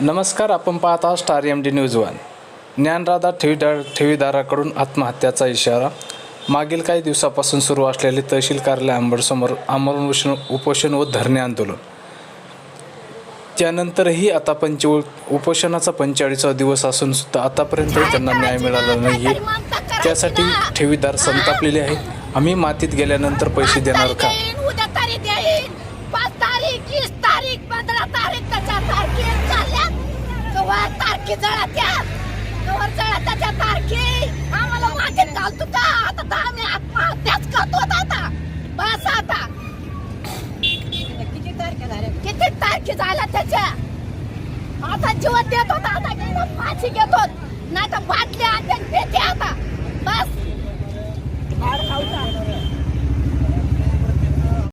नमस्कार आपण पाहत आहात star M D news one Dnyanradha ठेवीदार ठेवीदाराकडून आत्महत्याचा इशारा. मागील काही दिवसापासून सुरू असलेले तहसील कार्यालय आंबडसमोर आमरण उष्ण उपोषण व धरणे आंदोलन. त्यानंतरही आता पंच उपोषणाचा पंचेचाळीसावा दिवस असून सुद्धा आतापर्यंतही त्यांना न्याय मिळाला नाही आहे त्यासाठी ठेवीदार संतापलेले आहेत. आम्ही मातीत गेल्यानंतर पैसे देणार का उद्या तारीख येईल पाच तारीख वीस तारीख पंधरा तारीख त्याच्या तारखे चालल्या कवर तारखे जळत्या कवर जळत्याच्या तारखे आम्हाला मागे घालतो का? आता तर आम्ही आत्महत्याच करतो आता बस आता. किती तारखे झाल्या किती तारखे झाल्या त्याच्या? आता जीवन देत होता. आता गेलो